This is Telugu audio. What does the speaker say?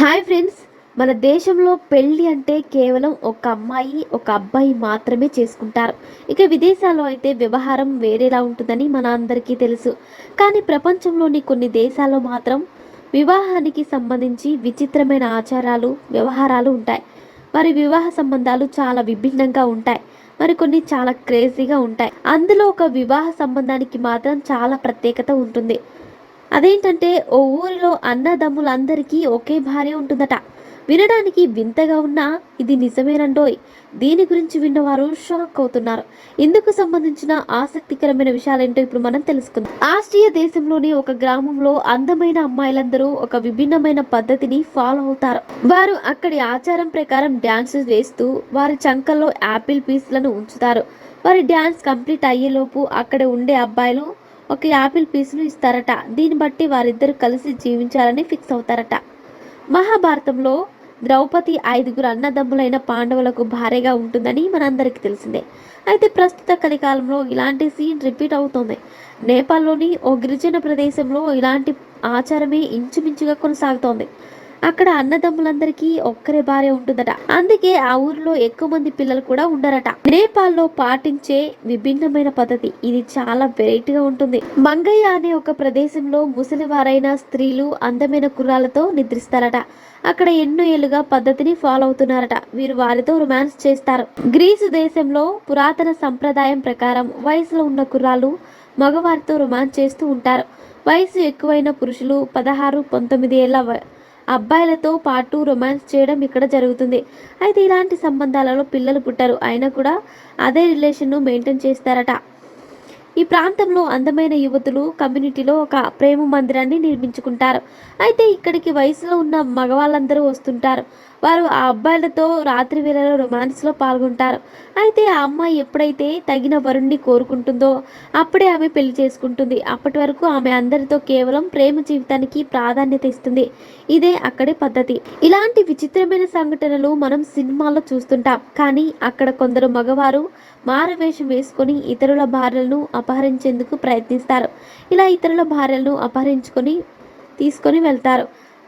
హాయ్ ఫ్రెండ్స్ మన దేశంలో పెళ్ళి అంటే కేవలం ఒక అమ్మాయి ఒక అబ్బాయి మాత్రమే చేసుకుంటారు. ఇక విదేశాల్లో అయితే వ్యవహారం వేరేలా ఉంటుందని మన అందరికీ తెలుసు. కానీ ప్రపంచంలోని కొన్ని దేశాల్లో మాత్రం వివాహానికి సంబంధించి విచిత్రమైన ఆచారాలు వ్యవహారాలు ఉంటాయి. మరి వివాహ సంబంధాలు చాలా విభిన్నంగా ఉంటాయి. మరి కొన్ని చాలా క్రేజీగా ఉంటాయి. అందులో ఒక వివాహ సంబంధానికి మాత్రం చాలా ప్రత్యేకత ఉంటుంది. అదేంటంటే ఓ ఊరిలో అన్నదమ్ములందరికీ ఒకే భార్య ఉంటుందట. వినడానికి వింతగా ఉన్నా ఇది నిజమేనండోయ్. దీని గురించి విన్నవారు షాక్ అవుతున్నారు ఇందుకు సంబంధించిన ఆసక్తికరమైన విషయాలేంటో ఇప్పుడు మనం తెలుసుకుందాం. ఆస్ట్రియా దేశంలోని ఒక గ్రామంలో అందమైన అమ్మాయిలందరూ ఒక విభిన్నమైన పద్ధతిని ఫాలో అవుతారు. వారు అక్కడి ఆచారం ప్రకారం డ్యాన్సెస్ వేస్తూ వారి చంకల్లో యాపిల్ పీస్లను ఉంచుతారు. వారి డ్యాన్స్ కంప్లీట్ అయ్యేలోపు అక్కడ ఉండే అబ్బాయిలు ఒక యాపిల్ పీస్ను ఇస్తారట. దీన్ని బట్టి వారిద్దరు కలిసి జీవించాలని ఫిక్స్ అవుతారట. మహాభారతంలో ద్రౌపది ఐదుగురు అన్నదమ్ములైన పాండవులకు భార్యగా ఉంటుందని మనందరికీ తెలిసిందే. అయితే ప్రస్తుత కలికాలంలో ఇలాంటి సీన్ రిపీట్ అవుతోంది. నేపాల్లోని ఓ గిరిజన ప్రదేశంలో ఇలాంటి ఆచారమే ఇంచుమించుగా కొనసాగుతోంది. అక్కడ అన్నదమ్ములందరికీ ఒక్కరే భార్య ఉంటుందట. అందుకే ఆ ఊరిలో ఎక్కువ మంది పిల్లలు కూడా ఉండరట. నేపాల్లో పాటించే విభిన్నమైన పద్ధతి. ఇది చాలా వెరైటీగా ఉంటుంది. మంగయ్య అనే ఒక ప్రదేశంలో ముసలివారైన స్త్రీలు అందమైన కుర్రాలతో నిద్రిస్తారట. అక్కడ ఎన్నో ఏళ్ళుగా పద్ధతిని ఫాలో అవుతున్నారట. వీరు వారితో రొమాన్స్ చేస్తారు. గ్రీసు దేశంలో పురాతన సంప్రదాయం ప్రకారం వయసులో ఉన్న కుర్రాలు మగవారితో రొమాన్స్ చేస్తూ ఉంటారు. వయసు ఎక్కువైన పురుషులు పదహారు పంతొమ్మిది ఏళ్ళ అబ్బాయిలతో పాటు రొమాన్స్ చేయడం ఇక్కడ జరుగుతుంది. అయితే ఇలాంటి సంబంధాలలో పిల్లలు పుట్టారు. అయినా కూడా అదే రిలేషన్ను మెయింటైన్ చేస్తారట. ఈ ప్రాంతంలో అందమైన యువతులు కమ్యూనిటీలో ఒక ప్రేమ మందిరాన్ని నిర్మించుకుంటారు. అయితే ఇక్కడికి వయసులో ఉన్న మగవాళ్ళందరూ వస్తుంటారు. వారు ఆ అబ్బాయిలతో రాత్రి వేళలో రొమాన్స్లో పాల్గొంటారు. అయితే ఆ అమ్మాయి ఎప్పుడైతే తగిన వరుణ్ణి కోరుకుంటుందో అప్పుడే ఆమె పెళ్ళి చేసుకుంటుంది. అప్పటి వరకు ఆమె అందరితో కేవలం ప్రేమ జీవితానికి ప్రాధాన్యత ఇస్తుంది. ఇదే అక్కడి పద్ధతి. ఇలాంటి విచిత్రమైన సంఘటనలు మనం సినిమాల్లో చూస్తుంటాం. కానీ అక్కడ కొందరు మగవారు మారవేషం వేసుకొని ఇతరుల భార్యలను అపహరించేందుకు ప్రయత్నిస్తారు. ఇలా ఇతరుల భార్యలను అపహరించుకొని తీసుకొని వెళ్తారు.